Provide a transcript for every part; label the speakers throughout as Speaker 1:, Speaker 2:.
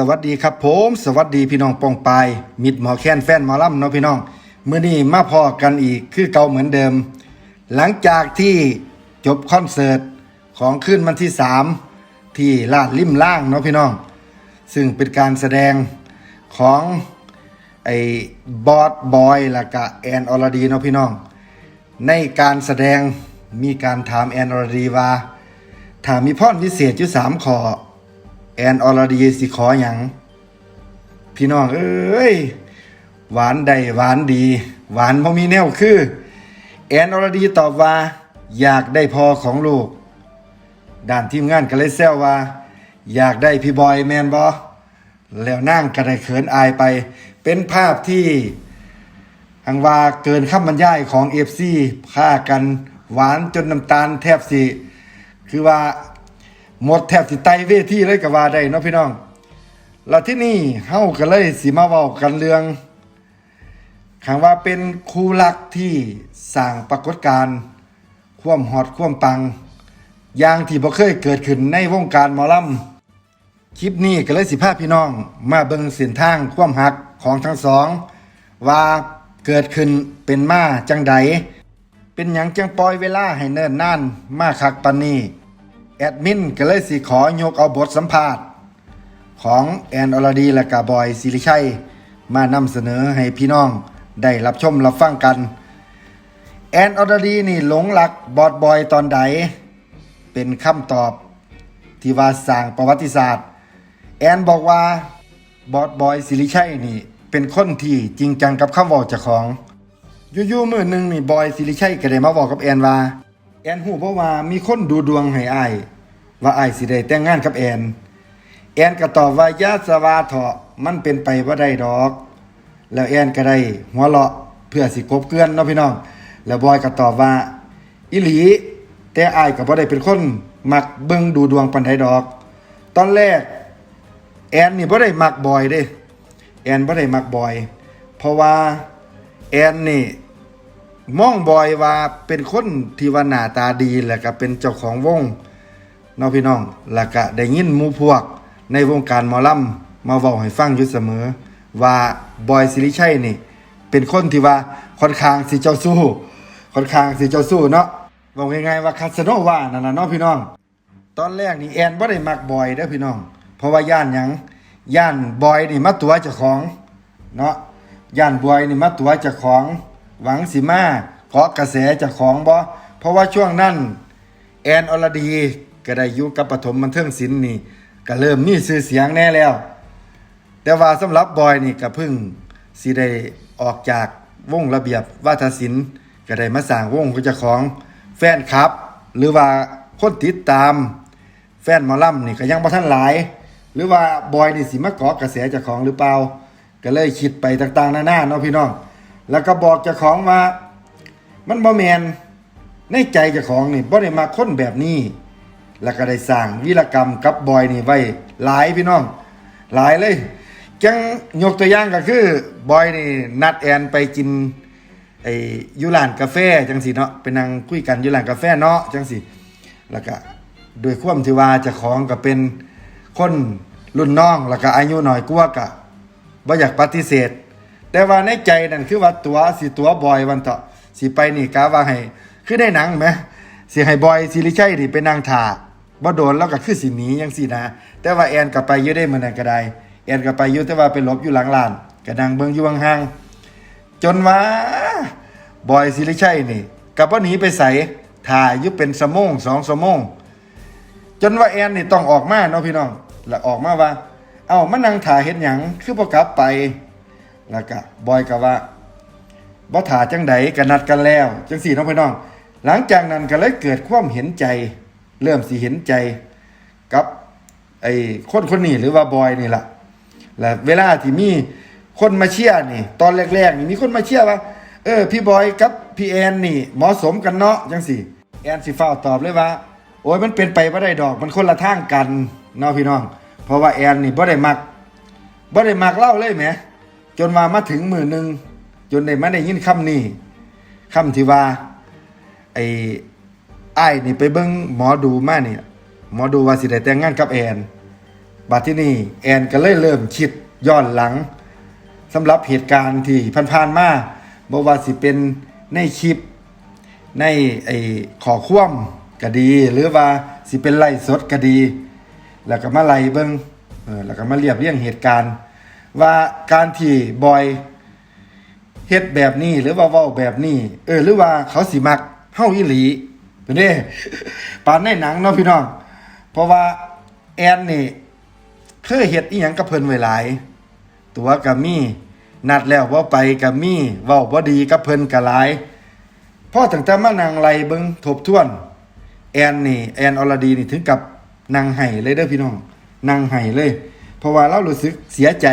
Speaker 1: สวัสดีครับผมสวัสดีพี่น้องปองปายมิดหมอแค้นแฟนหมอล่ำเนาะพี่น้องเมื่อนี้มาพอกันอีกคือเก่าเหมือนเดิม หลังจากที่จบคอนเสิร์ตของขึ้นวันที่สามที่ลาดริมล่างเนาะพี่น้อง ซึ่งเป็นการแสดงของไอ้บอสบอยและกะแอนอรดีเนาะพี่น้อง ในการแสดงมีการถามแอนอรดีว่าถามมีพรพิเศษอยู่สามข้อ แอนออรดีสิขออย่างพี่น้องเอ้ย หวานใดหวานดี หวานพอมีแนวคือ แอนออรดีตอบว่า อยากได้พอของลูก ด้านทีมงานก็เลยแซวว่า อยากได้พี่บอยแมนบอแล้วนั่งกระไดเขินอายไป เป็นภาพที่หังวาเกินคำบรรยายของเอฟซีฆ่ากันหวานจนน้ำตาลแทบสิ คือว่า หมดแทบสิไตเวทีเลยก็ว่าได้เนาะพี่น้อง แล้วที่นี่เฮาก็เลยสิมาเว้ากันเรื่องคำว่าเป็นคู่รักที่สร้างปรากฏการณ์ความฮอตความปัง อย่างที่บ่เคยเกิดขึ้นในวงการหมอลำคลิปนี้ก็เลยสิพาพี่น้อง มาเบิ่งเส้นทางความหักของทั้งสอง ว่าเกิดขึ้นเป็นมาจังใดเป็นหยังจังปล่อยเวลาให้เนิ่นนานมาคักปันนี้ แอดมินก็เลยสิขอยกเอาบทสัมภาษณ์ ของแอนอรดีและกาบอยศิริชัย มานำเสนอให้พี่น้องได้รับชมรับฟังกัน แอนอรดีนี่หลงหลักบอดบอยตอนใด เป็นคำตอบที่ว่าสร้างประวัติศาสตร์ แอนบอกว่าบอสบอยสิริชัยนี่เป็นคนที่จริงจังกับคำว้าเจ้าของ อยู่ๆมือหนึ่งนี่บอยสิริชัยก็ได้มาบอกกับแอนว่า แอนฮู้เพราะว่ามีคนดูดวงให้อายว่าอายสิได้แต่งงานกับแอน แอนก็ตอบว่ายาสวาเถาะมันเป็นไปบ่าได้ดอก แล้วแอนก็ได้หัวเราะเพื่อสิกบเกลื่อนเนาะพี่น้อง แล้วบอยก็ตอบว่าอิหลี แต่อายก็บ่ได้เป็นคนมักเบิ่งดูดวงปานใดดอก ตอนแรก แอนนี่บ่ได้มักบอยเด้ แอนบ่ได้มักบอย เพราะว่าแอนนี่ มองบอยว่าเป็นคนที่ว่าหน้าตาดีแล้วก็เป็นเจ้าของวงเนาะพี่น้องแล้วก็ได้ยินมูพวกในวงการหมอลำมาเว้าให้ฟังอยู่เสมอ ว่าบอยสิริชัยนี่ เป็นคนที่ว่าค่อนข้างสิเจ้าสู้ค่อนข้างสิเจ้าสู้เนาะบอกง่ายๆว่าคาสโนว่านั่นน่ะเนาะพี่น้อง ตอนแรกนี่แอนบ่ได้มักบอยเด้อพี่น้อง เพราะว่าย่านหยังย่านบอยนี่มาตัวเจ้าของเนาะย่านบอยนี่มาตัวเจ้าของ หวังสิมาเกาะกระแสจ้าของบ่เพราะว่าช่วงนั้นแอนอรดีก็ได้อยู่กับปฐมบันเทิงศิลป์นี่ก็เริ่มมีชื่อเสียงแน่แล้ว แต่ว่าสำหรับบอยนี่ก็เพิ่งสิได้ออกจากวงระเบียบวาทศิลป์ก็ได้มาสร้างวงของเจ้าของแฟนคลับ หรือว่าคนติดตาม แฟนหมอลำนี่ก็ยังบ่ทันหลาย หรือว่าบอยนี่สิมาเกาะกระแสจ้าของหรือเปล่า ก็เลยคิดไปต่างๆนานาเนาะพี่น้อง แล้วก็บอกเจ้าของว่า มันบ่แมนในใจเจ้าของนี่บ่ได้มาค้นแบบนี้ แล้วก็ได้สร้างวีรกรรมกับบอยนี่ไว้หลายพี่น้อง หลายเลยจังยกตัวอย่างก็คือบอยนี่นัดแอนไปกินไอ้ยูรานกาแฟจังสิเนาะไปนั่งคุยกันยูรานกาแฟเนาะจังสิแล้วก็โดยความที่ว่าเจ้าของก็เป็นคนรุ่นน้องแล้วก็อายุหน้อยกว่าก็บ่อยากปฏิเสธ แต่ว่าในใจนั่นคือว่าตัวสิตัวบอยวันเถาะสิไปนี่กะว่าให้คือได้หนังไหมสิให้บอยสิริชัยนี่ไปนั่งถ่าบ่โดนแล้วก็คือสิหนีจังซี่นะ แต่ว่าแอนก็ไปอยู่ได้มื้อนั้นก็ได้แอนก็ไปอยู่แต่ว่าไปหลบอยู่หลังร้านก็นั่งเบิ่งอยู่ห่างๆจนว่าบอยสิริชัยนี่ก็บ่หนีไปไสถ่าอยู่เป็นชั่วโมงสองชั่วโมงจนว่าแอนนี่ต้องออกมาเนาะพี่น้องแล้วออกมาว่า เอ้ามานั่งถ่าเฮ็ดหยังคือบ่กลับไป แล้วก็บอยก็ว่าบ่ถาจังใดก็นัดกันแล้ว จังสี่น้องพี่น้อง หลังจากนั้นก็เลยเกิดความเห็นใจ เริ่มสิเห็นใจกับไอ้คนคนนี้หรือว่าบอยนี่ล่ะแล้วเวลาที่มีคนมาเชียร์นี่ ตอนแรกๆนี่มีคนมาเชียร์ว่า เออ พี่บอยกับพี่แอนนี่ เหมาะสมกันเนาะจังสี่แอนสิฟ้าตอบเลยว่า โอ้ยมันเป็นไปบ่ได้ดอกมันคนละทางกันเนาะพี่น้อง เพราะว่าแอนนี่บ่ได้มักบ่ได้มักเล่าเลยแหม จนว่ามาถึงมือหนึ่งจนได้มาได้ยินคำนี้คำที่ว่าไอ้ไอ้นี่ไปเบิ่งหมอดูมานี่ยหมอดูว่าสิได้แต่งงานกับแอนบัดที่นี่แอนก็เลยเริ่มคิดย้อนหลังสำหรับเหตุการณ์ที่ผ่านๆมาบ่ว่าสิเป็นในคลิป ในไอ้ขอคว่ำก็ดี หรือว่าสิเป็นไล่สดก็ดี แล้วก็มาไล่เบิ่งเออแล้วก็มาเรียบเรียงเหตุการณ์ ว่าการที่บอยเฮ็ดแบบนี้หรือว่าเว้าแบบนี้เออหรือว่าเขาสิมักเฮาอีหลีเป็นเด้ปานในหนังเนาะพี่น้อง เพราะว่าแอนนี่เคยเฮ็ดอีหยังกับเพิ่นไว้หลาย ตัวก็มีนัดแล้วบ่าไปก็มีเว้าบ่ดีกับเพิ่นก็หลายพ่อตั้งแต่มานั่งไล่เบิงทบทวน แอนนี่แอนอรดีนี่ถึงกับนางไห้เลยเด้อพี่น้องนางไห้เลย เพราะว่าเรารู้สึกเสียใจ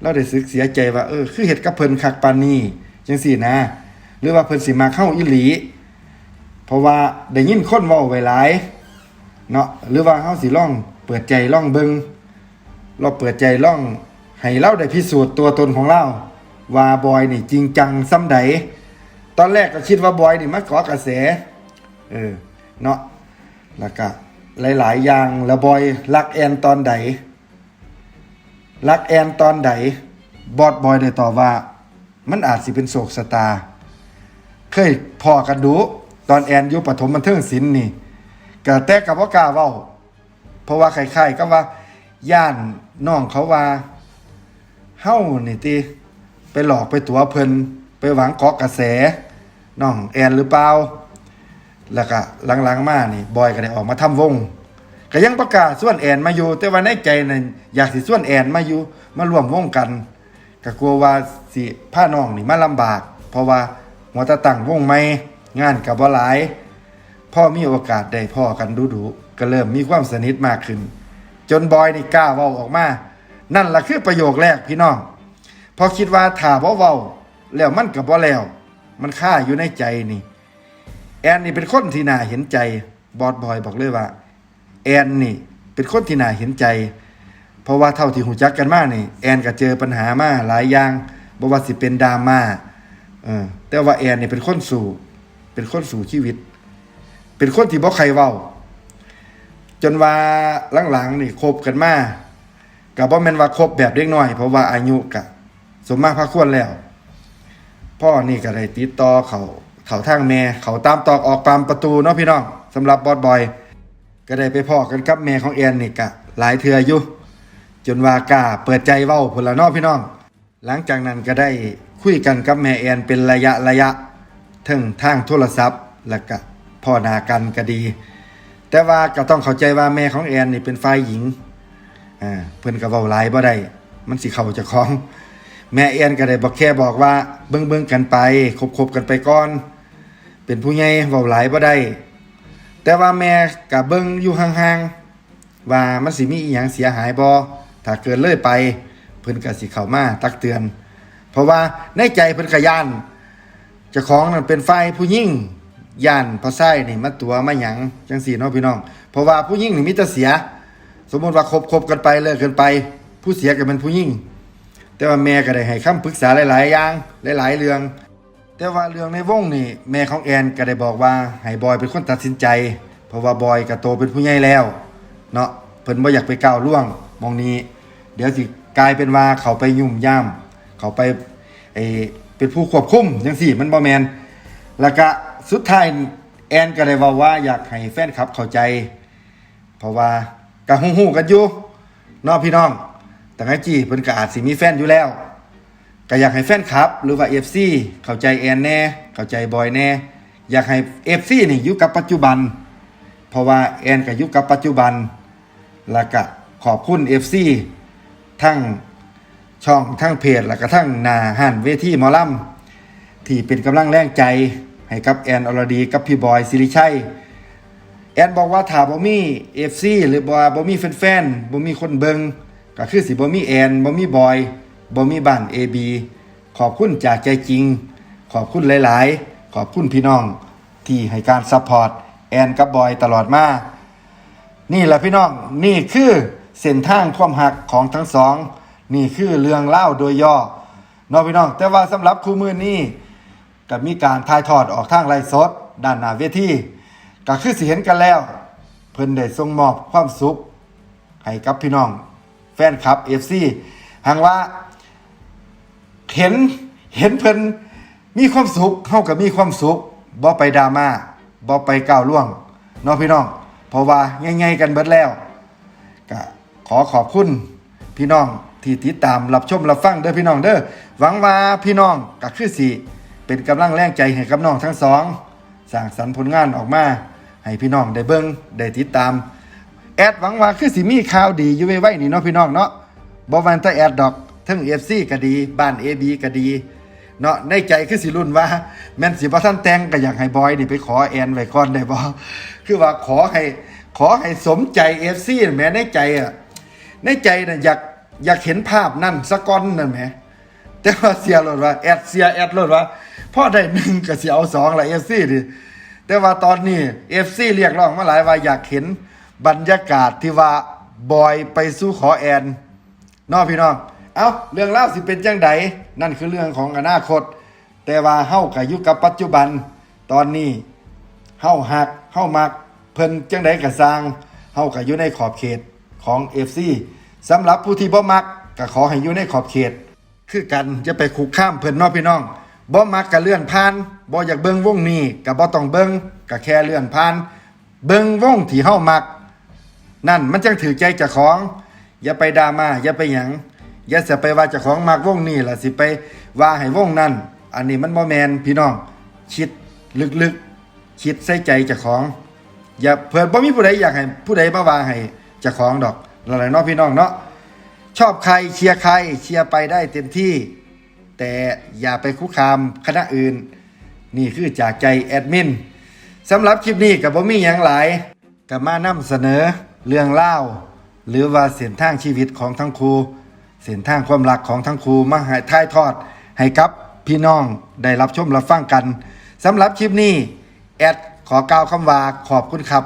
Speaker 1: เราได้สึกเสียใจว่าเออคือเฮ็ดกับเพิ่นคักปานนี้จังซี่นะ หรือว่าเพิ่นสิมาเข้าอีหลี เพราะว่าได้ยินคนเว้าไว้หลายเนาะหรือว่าเฮาสิลอง เปิดใจลองเบิงเราเปิดใจลองให้เราได้พิสูจน์ตัวตนของเราว่าบอยนี่จริงจังซ้ำใดตอนแรกก็คิดว่าบอยนี่มาเกาะกระแสเออเนาะแล้วก็หลาย ๆ อย่างแล้วบอยรักแอนตอนใด รักแอนตอนใดบอดบอยได้ต่อว่า มันอาจสิเป็นโศกสตา เคยพอกันดู ตอนแอนอยู่ปฐมบันเทิงศิลป์นี่ก็แต่กับว่ากล้าเว้า เพราะว่าใครๆก็ว่า ย่านน้องเขาว่าเฮ้านี่ติไปหลอกไปตัวเพิ่นไปหวังเกาะกระแสน้องแอนหรือเปล่าแล้วก็หลังๆมานี่ บอยก็ได้ออกมาทำวง ก็ยังประกาศส่วนแอนมาอยู่ แต่ว่าในใจนั่นอยากสิส่วนแอนมาอยู่มาร่วมวงกันก็กลัวว่าสิผ้าน้องนี่มาลำบาก เพราะว่าหัวตะตั้งวงใหม่งานกับบ่หลาย พ่อมีโอกาสได้พ่อกันดูดูๆก็เริ่มมีความสนิทมากขึ้น จนบอยนี่กล้าเว้าออกมา นั่นล่ะคือประโยคแรกพี่น้องพอคิดว่าถ้าบ่เว้าแล้วมันก็บ่แล้ว มันค่าอยู่ในใจนี่ แอนนี่เป็นคนที่น่าเห็นใจบอสบอยบอกเลยว่า แอนนี่ เป็นคนที่น่าเห็นใจ เพราะว่าเท่าที่หูจักกันมากนี่ แอนก็เจอปัญหามาหลายอย่างบ่ว่าสิเป็นดราม่าเออแต่ว่าแอนนี่เป็นคนสู่ เป็นคนสู่ชีวิต เป็นคนที่บ่ใครเว้า จนว่าหลังๆนี่คบกันมาก็บ่แม่นว่าคบแบบเด็กน้อย เพราะว่าอายุก็สมมากพระควรแล้ว พ่อนี่ก็ได้ติดต่อเขาเขาทางแม่เขาตามตอกออกตามประตูเนาะพี่น้องสำหรับบอสบอย ก็ได้ไปพอกันกับแม่ของแอนนี่กะหลายเทื่ออยู่จนว่ากล้าเปิดใจเว้าพละเนาะพี่น้อง หลังจากนั้นก็ได้คุยกันกับแม่แอนเป็นระยะระยะถึงทางโทรศัพท์แล้วก็พ่อนากันก็ดี แต่ว่าก็ต้องเข้าใจว่าแม่ของแอนนี่เป็นฝ่ายหญิงอ่าเพิ่นก็เว้าหลายบ่ได้มันสิเข้าจะคล้าของแม่แอนก็ได้บอกแค่บอกว่าเบิ่งเบิ่งๆกันไปคบคบๆกันไปก่อน เป็นผู้ใหญ่เว้าหลายบ่ได้ แต่ว่าแม่กับเบิ่งอยู่ห่างๆว่ามันสิมีอีหยังเสียหายบ่ถ้าเกินเลยไป เพิ่นก็สิเข้ามาตักเตือน เพราะว่าในใจเพิ่นก็ย่านเจ้าของนั่นเป็นฝ่ายผู้หญิงย่านพอไส้นี่มาตัวมาหยังจังซี่เนาะพี่น้อง เพราะว่าผู้หญิงนี่มีแต่เสีย สมมติว่าคบคบกันไปเลิกกันไป ผู้เสียก็เป็นผู้หญิงแต่ว่าแม่ก็ได้ให้คำปรึกษาหลาย ๆ อย่างหลาย ๆ เรื่อง แต่ว่าเรื่องในวงนี่แม่ของแอนก็ได้บอกว่าให้บอยเป็นคนตัดสินใจ เพราะว่าบอยก็โตเป็นผู้ใหญ่แล้ว เนาะเพิ่นบ่อยากไปก้าวล่วงมองนี้ เดี๋ยวสิกลายเป็นว่าเขาไปยุ่มย่ามเขาไปไอเป็นผู้ควบคุมจังซี่มันบ่แมนแล้วก็สุดท้ายแอนก็ได้ว้าว่าอยากให้แฟนคลับเข้าใจ เพราะว่าก็ฮู้ๆกันอยู่เนาะพี่น้องแต่ไงจีเพิ่นก็อาจสิมีแฟนอยู่แล้ว ก็อยากให้แฟนคลับ หรือว่า FC เข้าใจแอนแน่เข้าใจบอยแน่อยากให้ FC นี่อยู่กับปัจจุบัน เพราะว่าแอนก็อยู่กับปัจจุบัน แล้วก็ขอบคุณ FC ทั้งช่องทั้งเพจแล้วก็ทั้งนาหันเวทีมอลำที่เป็นกำลังแรงใจให้กับแอนอรดีกับพี่บอยสิริชัยแอนบอกว่าถ้าบ่มี FC หรือบ่ว่าบ่มีแฟนๆบ่มีคนเบิงก็คือสิบ่มีแอนบ่มีบอย บ่มีบ้าน AB ขอบคุณจากใจจริง ขอบคุณหลาย ๆ ขอบคุณพี่น้อง ที่ให้การซัพพอร์ตแอนกับบอยตลอดมา นี่แหละพี่น้อง นี่คือเส้นทางความหักของทั้งสอง นี่คือเรื่องเล่าโดยย่อน้องพี่น้อง แต่ว่าสำหรับคู่มือนี้ก็มีการถ่ายทอดออกทางไลฟ์สดด้านหน้าเวทีก็คือสิเห็นกันแล้ว เพิ่นได้ทรงมอบความสุขให้กับพี่น้อง แฟนคลับ FC หังว่า เห็นเห็นเพิ่นมีความสุขเฮาก็มีความสุขบ่ไปดราม่าบ่ไปก้าวล่วงเนาะพี่น้อง เพราะว่าง่ายๆกันเบิดแล้วก็ขอขอบคุณพี่น้องที่ติดตามรับชมรับฟังเด้อพี่น้องเด้อหวังว่าพี่น้องก็คือสิเป็นกำลังแรงใจให้กับน้องทั้งสองสร้างสรรค์ผลงานออกมา ให้พี่น้องได้เบิ่งได้ติดตาม แอดหวังว่าคือสิมีข่าวดีอยู่ไว้ๆนี่เนาะพี่น้องเนาะบ่วันแต่แอดดอก ทั้ง FC ก็ดี บ้าน AB ก็ดี เนาะในใจคือสิรุ่นว่า แม่นสิบ่ทันแต่งก็อยากให้บอยนี่ไปขอแอนไว้ก่อนได้บ่คือว่าขอให้ขอให้สมใจ FC นั่นแหม่ในใจอะในใจน่ะอยากอยากเห็นภาพนั่นสะก่อนนั่นแหมแต่ว่าเสียรถว่าแอดเสียแอดรถว่าพ่อได้หนึ่งก็เสิเอาสองละ FC ดิแต่ว่าตอนนี้ FC เรียกร้องมาหลายว่าอยากเห็นบรรยากาศที่ว่าบอยไปสู้ขอแอนน้อพี่น้อง เอาเรื่องเล่าสิเป็นจังใดนั่นคือเรื่องของอนาคต แต่ว่าเฮากับยุคกับปัจจุบัน ตอนนี้เฮาหักเฮามัก เพิ่นจังใดก็สร้างเฮาก็อยู่ในขอบเขตของ FC สำหรับผู้ที่บ่มักก็ขอให้อยู่ในขอบเขต คือกันจะไปคุกข้ามเพิ่นน้อพี่น้องบ่มักก็เลื่อนผ่านบ่อยากเบิ่งวงนี้ก็บ่ต้องเบิ่งก็แค่เลื่อนผ่าน เบิ่งวงที่เฮามัก นั่นมันจังถือใจเจ้าของ อย่าไปดราม่าอย่าไปหยัง อย่าเสียไปว่าเจ้าของมากวงนี้ล่ะสิไปว่าให้วงนั้น อันนี้มันบ่แมนพี่น้อง คิดลึกๆ คิดใส่ใจเจ้าของ อย่าเพิ่นบ่มีผู้ใดอยากให้ผู้ใดมาว่าให้เจ้าของดอกนั่นแหละเนาะพี่น้องเนาะชอบใครเชียร์ใครเชียร์ไปได้เต็มที่ แต่อย่าไปคุกคามคณะอื่น นี่คือจากใจแอดมินสำหรับคลิปนี้กับบ่มีหยังหลายกับมานำเสนอเรื่องเล่าหรือว่าเส้นทางชีวิตของทั้งครู เส้นทางความรักของทั้งครูมาให้ถ่ายทอด ให้กับพี่น้องได้รับชมรับฟังกันสำหรับคลิปนี้แอดขอกล่าวคำว่าขอบคุณครับ